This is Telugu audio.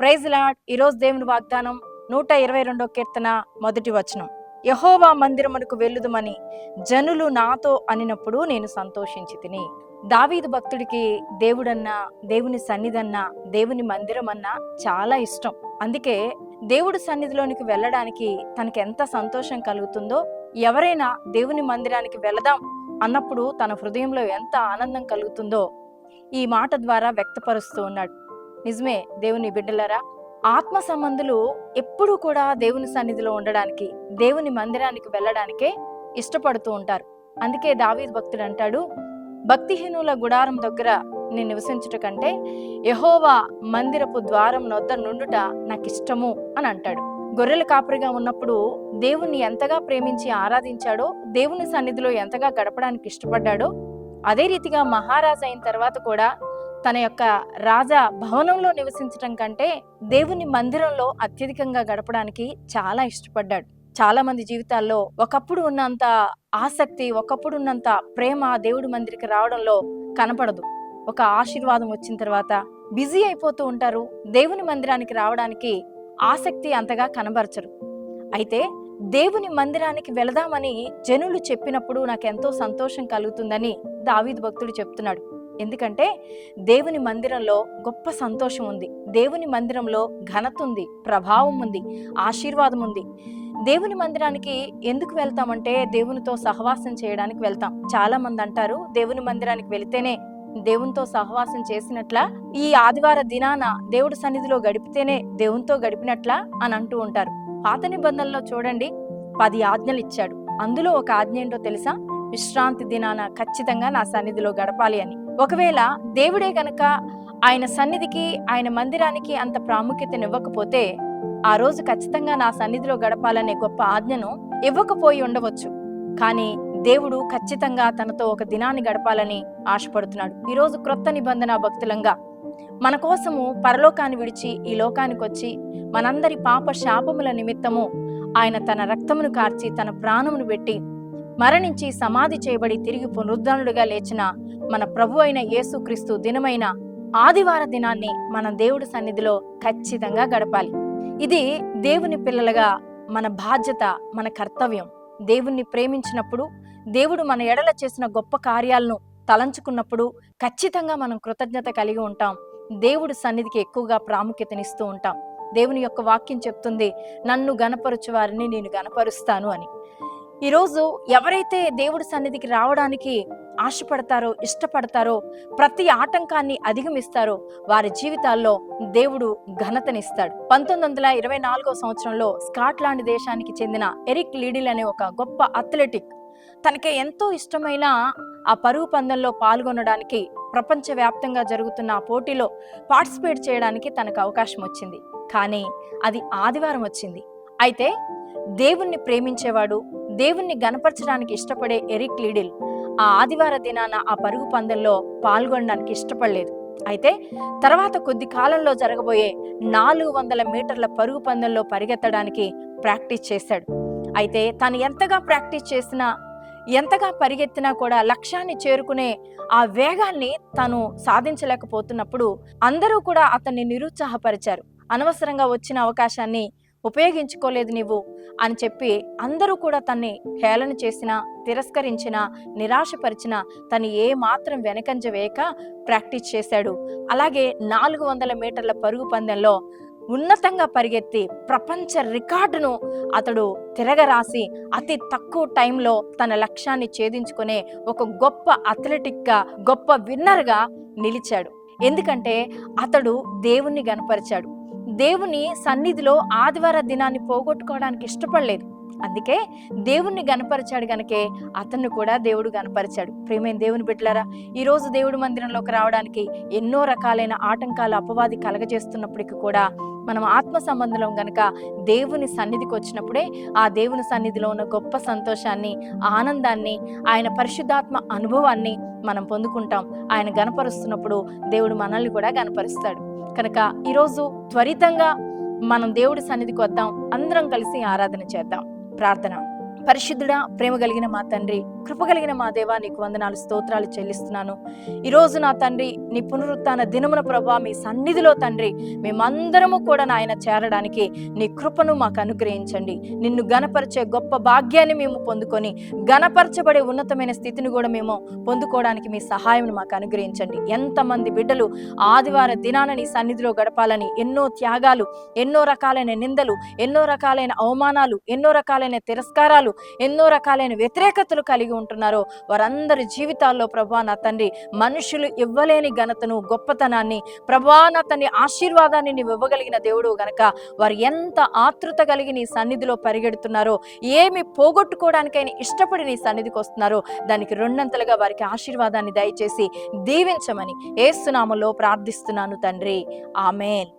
Praise lord. ఈరోజు దేవుని వాగ్దానం నూట ఇరవై రెండో కీర్తన మొదటి వచనం. యహోవా మందిరమునకు వెళ్ళుదుమని జనులు నాతో అనినప్పుడు నేను సంతోషించి తిని. దావీదు భక్తుడికి దేవుడన్నా దేవుని సన్నిధన్నా దేవుని మందిరం అన్నా చాలా ఇష్టం. అందుకే దేవుడి సన్నిధిలోనికి వెళ్ళడానికి తనకి ఎంత సంతోషం కలుగుతుందో ఎవరైనా దేవుని మందిరానికి వెళదాం అన్నప్పుడు తన హృదయంలో ఎంత ఆనందం కలుగుతుందో ఈ మాట ద్వారా వ్యక్తపరుస్తూ ఉన్నాడు. నిజమే దేవుని బిడ్డలరా. ఆత్మ సంబంధులు ఎప్పుడూ కూడా దేవుని సన్నిధిలో ఉండడానికి దేవుని మందిరానికి వెళ్ళడానికే ఇష్టపడుతూ ఉంటారు. అందుకే దావీద్ భక్తుడు అంటాడు భక్తిహీనుల గుడారం దగ్గర నేను నివసించుట కంటే యహోవా మందిరపు ద్వారం నొద్ద నుండుట నాకు ఇష్టము అని అంటాడు. గొర్రెల కాపరిగా ఉన్నప్పుడు దేవుణ్ణి ఎంతగా ప్రేమించి ఆరాధించాడో దేవుని సన్నిధిలో ఎంతగా గడపడానికి ఇష్టపడ్డాడో అదే రీతిగా మహారాజు అయిన తర్వాత కూడా తన యొక్క రాజా భవనంలో నివసించటం కంటే దేవుని మందిరంలో అత్యధికంగా గడపడానికి చాలా ఇష్టపడ్డాడు. చాలా మంది జీవితాల్లో ఒకప్పుడు ఉన్నంత ఆసక్తి ఒకప్పుడు ఉన్నంత ప్రేమ దేవుడి మందిరికి రావడంలో కనపడదు. ఒక ఆశీర్వాదం వచ్చిన తర్వాత బిజీ అయిపోతూ ఉంటారు. దేవుని మందిరానికి రావడానికి ఆసక్తి అంతగా కనబరచరు. అయితే దేవుని మందిరానికి వెళదామని జనులు చెప్పినప్పుడు నాకు ఎంతో సంతోషం కలుగుతుందని దావీద్ భక్తుడు చెప్తున్నాడు. ఎందుకంటే దేవుని మందిరంలో గొప్ప సంతోషం ఉంది. దేవుని మందిరంలో ఘనత ఉంది ప్రభావం ఉంది ఆశీర్వాదం ఉంది. దేవుని మందిరానికి ఎందుకు వెళ్తామంటే దేవునితో సహవాసం చేయడానికి వెళ్తాం. చాలా మంది అంటారు దేవుని మందిరానికి వెళితేనే దేవునితో సహవాసం చేసినట్ల ఈ ఆదివార దినాన దేవుడి సన్నిధిలో గడిపితేనే దేవునితో గడిపినట్లా అని అంటూ ఉంటారు. పాత నిబంధనలో చూడండి పది ఆజ్ఞలు ఇచ్చాడు. అందులో ఒక ఆజ్ఞ ఏంటో తెలుసా? విశ్రాంతి దినాన ఖచ్చితంగా నా సన్నిధిలో గడపాలి అని. ఒకవేళ దేవుడే గనక ఆయన సన్నిధికి ఆయన మందిరానికి అంత ప్రాముఖ్యతనివ్వకపోతే ఆ రోజు ఖచ్చితంగా నా సన్నిధిలో గడపాలనే గొప్ప ఆజ్ఞను ఇవ్వకపోయి ఉండవచ్చు. కానీ దేవుడు ఖచ్చితంగా తనతో ఒక దినాన్ని గడపాలని ఆశపడుతున్నాడు. ఈరోజు క్రొత్త నిబంధన భక్తులంగా మన కోసము పరలోకాన్ని విడిచి ఈ లోకానికి వచ్చి మనందరి పాప శాపముల నిమిత్తము ఆయన తన రక్తమును కార్చి తన ప్రాణమును పెట్టి మరణించి సమాధి చేయబడి తిరిగి పునరుద్ధరణుడిగా లేచిన మన ప్రభు అయిన యేసుక్రీస్తు దినమైన ఆదివార దినాన్ని మన దేవుడి సన్నిధిలో ఖచ్చితంగా గడపాలి. ఇది దేవుని పిల్లలుగా మన బాధ్యత మన కర్తవ్యం. దేవుణ్ణి ప్రేమించినప్పుడు దేవుడు మన ఎడల చేసిన గొప్ప కార్యాలను తలంచుకున్నప్పుడు ఖచ్చితంగా మనం కృతజ్ఞత కలిగి ఉంటాం. దేవుడి సన్నిధికి ఎక్కువగా ప్రాముఖ్యతనిస్తూ ఉంటాం. దేవుని యొక్క వాక్యం చెప్తుంది నన్ను గనపరచు వారిని నేను గనపరుస్తాను అని. ఈరోజు ఎవరైతే దేవుడి సన్నిధికి రావడానికి ఆశపడతారో ఇష్టపడతారో ప్రతి ఆటంకాన్ని అధిగమిస్తారో వారి జీవితాల్లో దేవుడు ఘనతనిస్తాడు. పంతొమ్మిది వందల ఇరవై నాలుగో సంవత్సరంలో స్కాట్లాండ్ దేశానికి చెందిన ఎరిక్ లీడిల్ అనే ఒక గొప్ప అథ్లెటిక్ తనకి ఎంతో ఇష్టమైన ఆ పరుగు పందెంలో పాల్గొనడానికి ప్రపంచవ్యాప్తంగా జరుగుతున్న ఆ పోటీలో పార్టిసిపేట్ చేయడానికి తనకు అవకాశం వచ్చింది. కానీ అది ఆదివారం వచ్చింది. అయితే దేవుణ్ణి ప్రేమించేవాడు దేవుణ్ణి గనపరచడానికి ఇష్టపడే ఎరిక్ లీడిల్ ఆ ఆదివార దినాన ఆ పరుగు పందెంలో పాల్గొనడానికి ఇష్టపడలేదు. అయితే తర్వాత కొద్ది కాలంలో జరగబోయే నాలుగు వందల మీటర్ల పరుగు పందెంలో పరిగెత్తడానికి ప్రాక్టీస్ చేశాడు. అయితే తను ఎంతగా ప్రాక్టీస్ చేసినా ఎంతగా పరిగెత్తినా కూడా లక్ష్యాన్ని చేరుకునే ఆ వేగాన్ని తను సాధించలేకపోతున్నప్పుడు అందరూ కూడా అతన్ని నిరుత్సాహపరిచారు. అనవసరంగా వచ్చిన అవకాశాన్ని ఉపయోగించుకోలేదు నీవు అని చెప్పి అందరూ కూడా తన్ని హేళన చేసినా తిరస్కరించినా నిరాశపరిచిన తను ఏ మాత్రం వెనకంజ వేయక ప్రాక్టీస్ చేశాడు. అలాగే నాలుగు వందల మీటర్ల పరుగు పందెంలో ఉన్నతంగా పరిగెత్తి ప్రపంచ రికార్డును అతడు తిరగరాసి అతి తక్కువ టైంలో తన లక్ష్యాన్ని ఛేదించుకునే ఒక గొప్ప అథ్లెటిక్గా గొప్ప విన్నర్గా నిలిచాడు. ఎందుకంటే అతడు దేవుణ్ణి గనపరిచాడు దేవుని సన్నిధిలో ఆదివార దినాన్ని పోగొట్టుకోవడానికి ఇష్టపడలేదు. అందుకే దేవుణ్ణి గనపరిచాడు గనకే అతన్ని కూడా దేవుడు గనపరిచాడు ప్రేమైన దేవుని బిడ్డలారా ఈరోజు దేవుడి మందిరంలోకి రావడానికి ఎన్నో రకాలైన ఆటంకాలు అపవాది కలగజేస్తున్నప్పటికీ కూడా మనం ఆత్మ సంబంధం గనక దేవుని సన్నిధికి వచ్చినప్పుడే ఆ దేవుని సన్నిధిలో ఉన్న గొప్ప సంతోషాన్ని ఆనందాన్ని ఆయన పరిశుద్ధాత్మ అనుభవాన్ని మనం పొందుకుంటాం. ఆయన గనపరుస్తున్నప్పుడు దేవుడు మనల్ని కూడా గనపరుస్తాడు కనుక ఈరోజు త్వరితంగా మనం దేవుడి సన్నిధికి వద్దాం. అందరం కలిసి ఆరాధన చేద్దాం. ప్రార్థన. పరిశుద్ధుడా ప్రేమ కలిగిన మా తండ్రి కృప కలిగిన మా దేవా నీకు వందనాలు స్తోత్రాలు చెల్లిస్తున్నాను. ఈరోజు నా తండ్రి నీ పునరుత్న దినమున ప్రభా మీ సన్నిధిలో తండ్రి మేమందరము కూడా నాయన చేరడానికి నీ కృపను మాకు అనుగ్రహించండి. నిన్ను గనపరిచే గొప్ప భాగ్యాన్ని మేము పొందుకొని గనపరచబడే ఉన్నతమైన స్థితిని కూడా మేము పొందుకోవడానికి మీ సహాయం మాకు అనుగ్రహించండి. ఎంతమంది బిడ్డలు ఆదివార దినాన నీ సన్నిధిలో గడపాలని ఎన్నో త్యాగాలు ఎన్నో రకాలైన నిందలు ఎన్నో రకాలైన అవమానాలు ఎన్నో రకాలైన తిరస్కారాలు ఎన్నో రకాలైన వ్యతిరేకతలు కలిగి ఉంటున్నారో. వారందరి జీవితాల్లో ప్రభా నా తండ్రి మనుషులు ఇవ్వలేని ఘనతను గొప్పతనాన్ని ప్రభా నా తండ్రి ఆశీర్వాదాన్ని నీవు ఇవ్వగలిగిన దేవుడు గనక వారు ఎంత ఆతృత కలిగి నీ సన్నిధిలో పరిగెడుతున్నారో ఏమి పోగొట్టుకోవడానికైనా ఇష్టపడి నీ సన్నిధికి వస్తున్నారో దానికి రెండంతలుగా వారికి ఆశీర్వాదాన్ని దయచేసి దీవించమని ఏసునామలో ప్రార్థిస్తున్నాను తండ్రి. ఆమెన్.